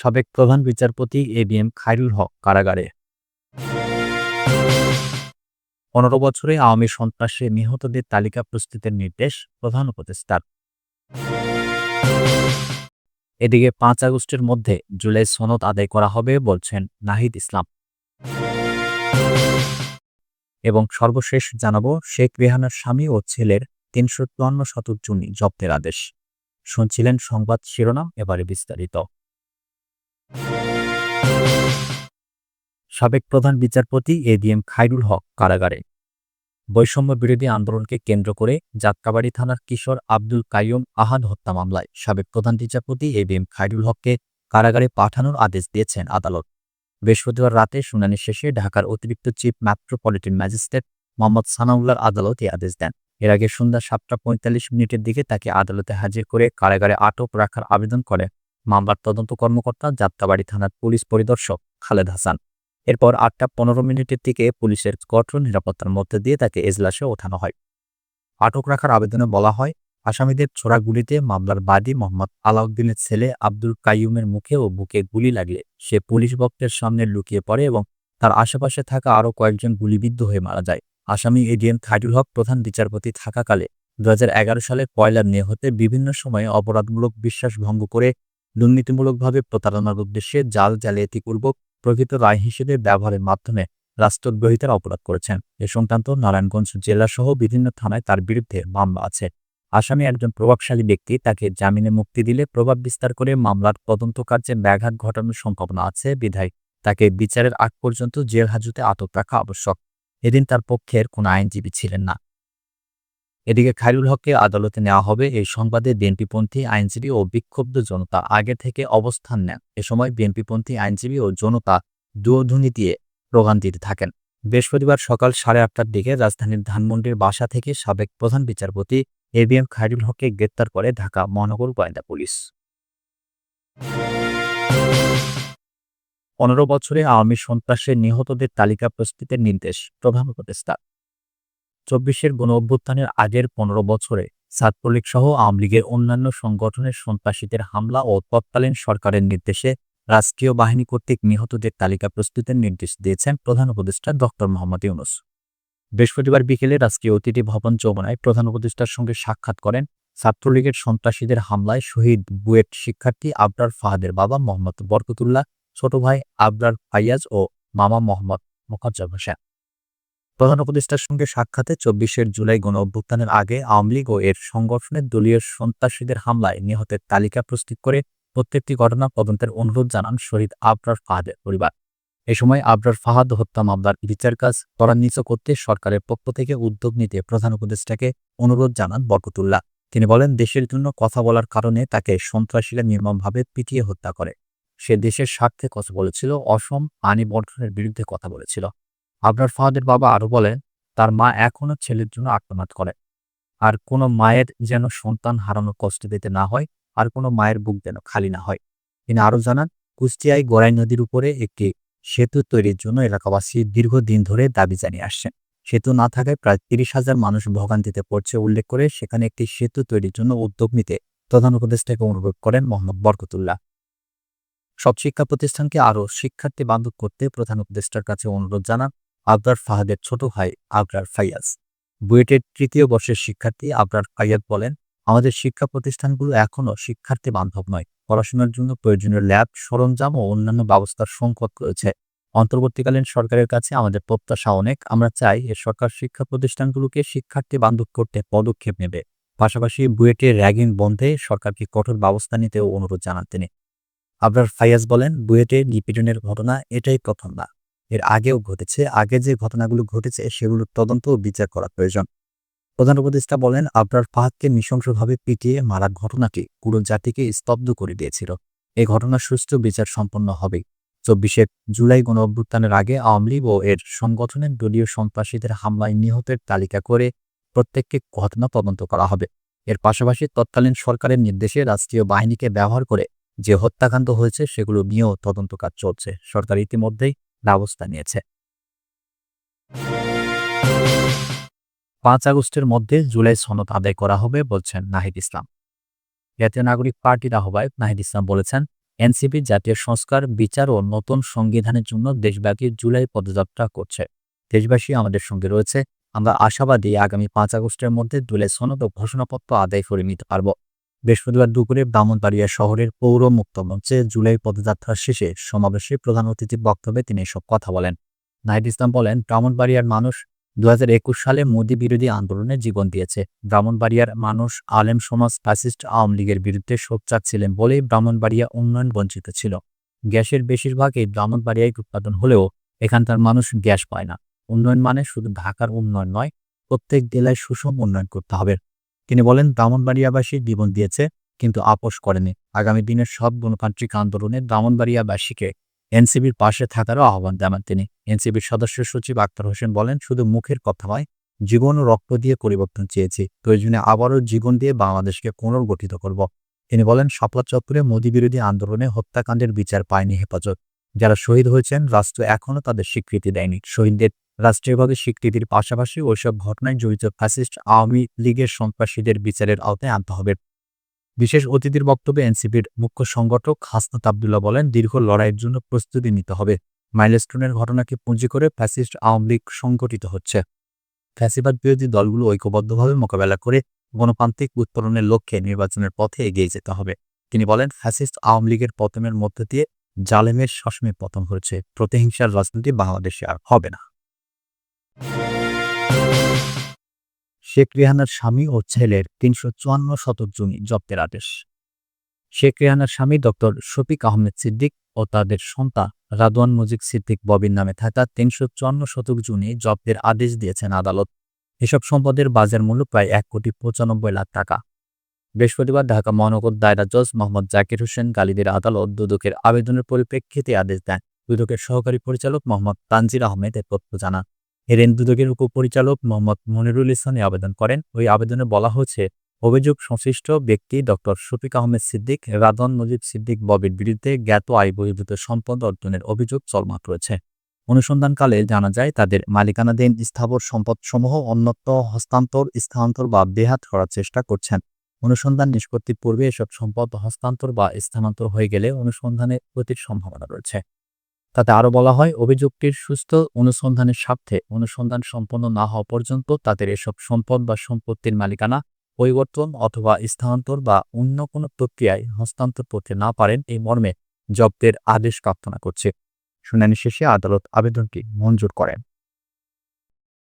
সাবেক প্রধান বিচারপতি A B M Khairul Haque কারাগারে। পনেরো বছরে আওয়ামী সন্ত্রাসে নিহতদের তালিকা প্রস্তুতের নির্দেশ প্রধান উপদেষ্টার। এদিকে পাঁচ আগস্টের মধ্যে জুলাই সনদ আদায় করা হবে বলছেন নাহিদ ইসলাম। এবং সর্বশেষ জানাব, শেখ রেহানার স্বামী ও ছেলের তিনশো চুয়ান্ন শতক জমি জব্দের আদেশ। শুনছিলেন সংবাদ শিরোনাম, এবারে বিস্তারিত। সাবেক প্রধান বিচারপতি এ এম খায়রুল হক কারাগারে। বৈষম্য বিরোধী আন্দোলনকে কেন্দ্র করে যাত্রাবাড়ি থানার কিশোর আব্দুল কাইয়ুম আহাদ হত্যা মামলায় সাবেক প্রধান বিচারপতি এ এম খায়রুল হককে কারাগারে পাঠানোর আদেশ দিয়েছেন আদালত। বৃহস্পতিবার রাতে শুনানি শেষে ঢাকার অতিরিক্ত চিফ মেট্রোপলিটন ম্যাজিস্ট্রেট মোহাম্মদ সানাউল্লাহর আদালত এই আদেশ দেন। এর আগে সন্ধ্যা সাতটা পঁয়তাল্লিশ মিনিটের দিকে তাকে আদালতে হাজির করে কারাগারে আটক রাখার আবেদন করে মামলার তদন্ত কর্মকর্তা, যাত্রাবাড়ি থানার পুলিশ পরিদর্শক খালেদ হাসান। এরপর আটটা পনেরো মিনিটের দিকে পুলিশের কঠোর নিরাপত্তার মধ্যে দিয়ে তাকে এজলাসে ওঠানো হয়। আটক রাখার আবেদনে বলা হয়, আসামিদের ছোড়া গুলিতে মামলার বাদী মোহাম্মদ আলাউদ্দিনের ছেলে আব্দুল কাইয়ুমের মুখে ও বুকে গুলি লাগলে সে পুলিশ বক্তের সামনে লুকিয়ে পড়ে এবং তার আশেপাশে থাকা আরও কয়েকজন গুলিবিদ্ধ হয়ে মারা যায়। আসামি এডিএম খায়রুল হক প্রধান বিচারপতি থাকাকালে দু সালের পয়লা মে হতে বিভিন্ন সময়ে অপরাধমূলক বিশ্বাস ভঙ্গ করে দুর্নীতিমূলকভাবে প্রতারণার উদ্দেশ্যে জাল জালিয়াতিপূর্বক প্রকৃত রায় হিসেবে ব্যবহারের মাধ্যমে রাষ্ট্রদ্রোহিতার অপরাধ করেছেন। এ সংক্রান্ত নারায়ণগঞ্জ জেলাসহ বিভিন্ন থানায় তার বিরুদ্ধে মামলা আছে। আসামি একজন প্রভাবশালী ব্যক্তি তাকে জামিনে মুক্তি দিলে প্রভাব বিস্তার করে মামলার তদন্ত কার্যে ব্যাঘাত ঘটানোর সম্ভাবনা আছে বিধায় তাকে বিচারের আগ পর্যন্ত জেল হাজতে আটক রাখা আবশ্যক। এদিন তার পক্ষের কোনো আইনজীবী ছিলেন না। এদিকে খায়রুল হককে আদালতে নেওয়া হবে। এই সংবাদে বিএনপিপন্থী আইনজীবী ও বিক্ষুব্ধ জনতা আগে থেকে অবস্থান নেন। এ সময় বিএনপিপন্থী আইনজীবী ও জনতা দুধ্বনি দিয়ে স্লোগান দিতে থাকেন। বৃহস্পতিবার সকাল সাড়ে আটটার দিকে রাজধানীর ধানমন্ডির বাসা থেকে সাবেক প্রধান বিচারপতি এ বি এম খায়রুল হককে গ্রেপ্তার করে ঢাকা মহানগর গোয়েন্দা পুলিশ। পনেরো বছরে আওয়ামী সন্ত্রাসের নিহতদের তালিকা প্রস্তুতের নির্দেশ প্রধান উপদেষ্টা। চব্বিশের গণ অভ্যুত্থানের আগের পনেরো বছরে ছাত্রলীগ সহ আওয়ামী লীগের অন্যান্য সংগঠনের সন্ত্রাসীদের হামলা ও তৎকালীন সরকারের নির্দেশে রাষ্ট্রীয় বাহিনী কর্তৃক নিহতদের তালিকা প্রস্তুতের নির্দেশ দিয়েছেন প্রধান উপদেষ্টা ডক্টর মোহাম্মদ ইউনুস। বৃহস্পতিবার বিকেলে রাষ্ট্রীয় অতিথি ভবন চৌমনায় প্রধান উপদেষ্টার সঙ্গে সাক্ষাৎ করেন ছাত্রলীগের সন্ত্রাসীদের হামলায় শহীদ বুয়েট শিক্ষার্থী আবরার ফাহাদের বাবা মোহাম্মদ বরকতুল্লাহ, ছোট ভাই আবরার ফাইয়াজ ও মামা মোহাম্মদ মোকাজ্জম হোসেন। প্রধান উপদেষ্টার সঙ্গে সাক্ষাতে চব্বিশের জুলাই গণ অভ্যুত্থানের আগে আওয়ামী লীগ ও এর সংগঠনের দলীয় সন্ত্রাসীদের হামলায় নিহতের তালিকা প্রস্তুত করে প্রত্যেকটি ঘটনা তদন্তের অনুরোধ জানান শহীদ আবরার ফাহাদের পরিবার। এ সময় আবরার ফাহাদ হত্যা মামলার বিচার কাজ ত্বরান্বিত করতে সরকারের পক্ষ থেকে উদ্যোগ নিতে প্রধান উপদেষ্টাকে অনুরোধ জানান বরকতুল্লাহ। তিনি বলেন, দেশের জন্য কথা বলার কারণে তাকে সন্ত্রাসীরা নির্মমভাবে পিটিয়ে হত্যা করে। সে দেশের স্বার্থে কথা বলেছিল, অসম আনি বর্ধনের বিরুদ্ধে কথা বলেছিল। আবরার ফাহাদের বাবা আরও বলেন, তার মা এখনও ছেলের জন্য আক্রমণ করে। আর কোনো মায়ের যেন সন্তান হারানো কষ্ট দিতে না হয়, আর কোনো মায়ের বুক যেন খালি না হয়। তিনি আরও জানান, কুষ্টিয়ায় গড়াই নদীর উপরে একটি সেতু তৈরির জন্য এলাকাবাসী দীর্ঘদিন ধরে দাবি জানিয়ে আসছেন। সেতু না থাকায় প্রায় তিরিশ হাজার মানুষ ভোগান্তিতে পড়ছে উল্লেখ করে সেখানে একটি সেতু তৈরির জন্য উদ্যোগ নিতে প্রধান উপদেষ্টাকে অনুরোধ করেন মোহাম্মদ বরকতুল্লাহ। সব শিক্ষা প্রতিষ্ঠানকে আরও শিক্ষার্থী বান্ধব করতে প্রধান উপদেষ্টার কাছে অনুরোধ জানান আবরার ফাহাদের ছোট ভাই আবরার ফাইয়াজ। বুয়েটের তৃতীয় বর্ষের শিক্ষার্থী আবরার ফাইয়াজ বলেন, আমাদের শিক্ষা প্রতিষ্ঠানগুলো এখনও শিক্ষার্থী বান্ধব নয়। পড়াশোনার জন্য প্রয়োজনীয় ল্যাব, সরঞ্জাম ও অন্যান্য ব্যবস্থার সংকট রয়েছে। অন্তর্বর্তীকালীন সরকারের কাছে আমাদের প্রত্যাশা অনেক। আমরা চাই এ সরকার শিক্ষা প্রতিষ্ঠানগুলোকে শিক্ষার্থী বান্ধব করতে পদক্ষেপ নেবে। পাশাপাশি বুয়েটের র্যাগিং বন্ধে সরকারকে কঠোর ব্যবস্থা নিতেও অনুরোধ জানান তিনি। আবরার ফাইয়াজ বলেন, বুয়েটে নিপীড়নের ঘটনা এটাই প্রথম না। এর আগেও ঘটেছে। আগে যে ঘটনাগুলো ঘটেছে, সেগুলোর তদন্ত ও বিচার করা প্রয়োজন। প্রধান উপদেষ্টা বলেন, আবরার ফাহাদকে নৃশংসভাবে পিটিয়ে মারার ঘটনাটি পুরো জাতিকে স্তব্ধ করে দিয়েছিল। এ ঘটনার সুষ্ঠু বিচার সম্পন্ন হবে। চব্বিশে জুলাই গণ অভ্যুত্থানের আগে আওয়ামী লীগ ও এর সংগঠনের দলীয় সন্ত্রাসীদের হামলায় নিহতের তালিকা করে প্রত্যেককে ঘটনা তদন্ত করা হবে। এর পাশাপাশি তৎকালীন সরকারের নির্দেশে রাষ্ট্রীয় বাহিনীকে ব্যবহার করে যে হত্যাকাণ্ড হয়েছে, সেগুলো নিয়েও তদন্ত কাজ চলছে। সরকার ইতিমধ্যেই ব্যবস্থা নিয়েছে। পাঁচ আগস্টের মধ্যে জুলাই সনদ আদায় করা হবে বলছেন নাহিদ ইসলাম। জাতীয় নাগরিক পার্টির আহ্বায়ক নাহিদ ইসলাম বলেছেন, এনসিপি জাতীয় সংস্কার, বিচার ও নতুন সংবিধানের জন্য দেশব্যাপী জুলাই পদযাত্রা করছে। দেশবাসী আমাদের সঙ্গে রয়েছে, আমরা আশাবাদী আগামী পাঁচ আগস্টের মধ্যে জুলাই সনদ ও ঘোষণাপত্র আদায় করে নিতে পারব। বৃহস্পতিবার দুপুরে ব্রাহ্মণবাড়িয়া শহরের পৌর মুক্ত মঞ্চে জুলাই পদযাত্রা শেষে সমাবেশে প্রধান অতিথির বক্তব্যে তিনি এসব কথা বলেন। নাহিদ ইসলাম বলেন ব্রাহ্মণবাড়িয়ার মানুষ দু হাজার একুশ সালে মোদী বিরোধী আন্দোলনে জীবন দিয়েছে। ব্রাহ্মণবাড়িয়ার মানুষ আলেম সমাজ ফ্যাসিস্ট আওয়ামী লীগের বিরুদ্ধে সোচ্চার ছিলেন বলেই ব্রাহ্মণবাড়িয়া উন্নয়ন বঞ্চিত ছিল। গ্যাসের বেশিরভাগ এই ব্রাহ্মণবাড়িয়ায় উৎপাদন হলেও এখানকার মানুষ গ্যাস পায় না। উন্নয়ন মানে শুধু ঢাকার উন্নয়ন নয়, প্রত্যেক জেলায় সুষম উন্নয়ন করতে হবে। তিনি বলেন ব্রাহ্মণবাড়িয়াবাসী জীবন দিয়েছে, কিন্তু আপোষ করেনি। আগামী দিনের সব গণতান্ত্রিক আন্দোলনে দামনবাড়িয়াবাসীকে এনসিবির পাশে থাকারও আহ্বান জানান তিনি। এনসিবির সদস্য সচিব আক্তার হোসেন বলেন, শুধু মুখের কথা নয়, জীবন ও রক্ত দিয়ে পরিবর্তন চেয়েছি। প্রয়োজনে আবারও জীবন দিয়ে বাংলাদেশকে পুনর্গঠিত করব। তিনি বলেন শাপলা চত্বরে মোদী বিরোধী আন্দোলনে হত্যাকাণ্ডের বিচার পায়নি হেফাজত। যারা শহীদ হয়েছেন, রাষ্ট্র এখনও তাদের স্বীকৃতি দেয়নি। শহীদদের রাষ্ট্রীয়ভাবে স্বীকৃতির পাশাপাশি ওইসব ঘটনায় জড়িত ফ্যাসিস্ট আওয়ামী লীগের সন্ত্রাসীদের বিচারের আওতায় আনতে হবে। বিশেষ অতিথির বক্তব্যে এনসিপির মুখ্য সংগঠক হাসনাত আবদুল্লাহ বলেন, দীর্ঘ লড়াইয়ের জন্য প্রস্তুতি নিতে হবে। মাইলস্টোনের ঘটনাকে পুঁজি করে ফ্যাসিস্ট আওয়ামী লীগ সংগঠিত হচ্ছে। ফ্যাসিবাদ বিরোধী দলগুলো ঐক্যবদ্ধভাবে মোকাবেলা করে গণতান্ত্রিক উত্তরণের লক্ষ্যে নির্বাচনের পথে এগিয়ে যেতে হবে। তিনি বলেন, ফ্যাসিস্ট আওয়ামী লীগের পতনের মধ্য দিয়ে জালেমের শাসনের পতন হয়েছে। প্রতিহিংসার রাজনীতি বাংলাদেশে আর হবে না। শেখ রেহানার স্বামী ও ছেলের তিনশো চুয়ান্ন শতক জমি জব্দের আদেশ। শেখ রেহানার স্বামী ডক্টর শফিক আহমেদ সিদ্দিক ও তাদের সন্তান রাদওয়ান মজিদ সিদ্দিক ববির নামে থাকা তিনশো চুয়ান্ন শতক জমি জব্দের আদেশ দিয়েছেন আদালত। এসব সম্পদের বাজার মূল্য প্রায় এক কোটি পঁচানব্বই লাখ টাকা। বৃহস্পতিবার ঢাকা মহানগর দায়রা জজ মোহাম্মদ জাকির হোসেন গালিদের আদালত দুদকের আবেদনের পরিপ্রেক্ষিতে আদেশ দেন। দুদকের সহকারী পরিচালক মোহাম্মদ তানজির আহমেদ এ তথ্য জানান। হেরেন দুদকের উপপরিচালক মোহাম্মদ মনিরুল ইসলামী আবেদন করেন। ওই আবেদনে বলা হয়েছে, অভিযোগ সংশ্লিষ্ট ব্যক্তি ডক্টর শফিক আহমেদ সিদ্দিক রাদন মজিদ সিদ্দিক ববির বিরুদ্ধে জ্ঞাত আয় বহির্ভূত সম্পদ অর্জনের অভিযোগ চলমান রয়েছে। অনুসন্ধানকালে জানা যায়, তাদের মালিকানাধীন স্থাবর সম্পদসমূহ অন্যত্র হস্তান্তর, স্থানান্তর বা বেহাত করার চেষ্টা করছেন। অনুসন্ধান নিষ্পত্তির পূর্বে এসব সম্পদ হস্তান্তর বা স্থানান্তর হয়ে গেলে অনুসন্ধানের ক্ষতির সম্ভাবনা রয়েছে। তাতে আরও বলা হয় অভিযোগটির সুস্থ অনুসন্ধানের স্বার্থে অনুসন্ধান সম্পন্ন না হওয়া পর্যন্ত তাদের এসব সম্পদ বা সম্পত্তির মালিকানা, পরিবর্তন অথবা স্থানান্তর বা অন্য কোনো প্রক্রিয়ায় হস্তান্তর করতে না পারেন এই মর্মে জব্দের আদেশ প্রার্থনা করছে। শুনানি শেষে আদালত আবেদনটি মঞ্জুর করেন।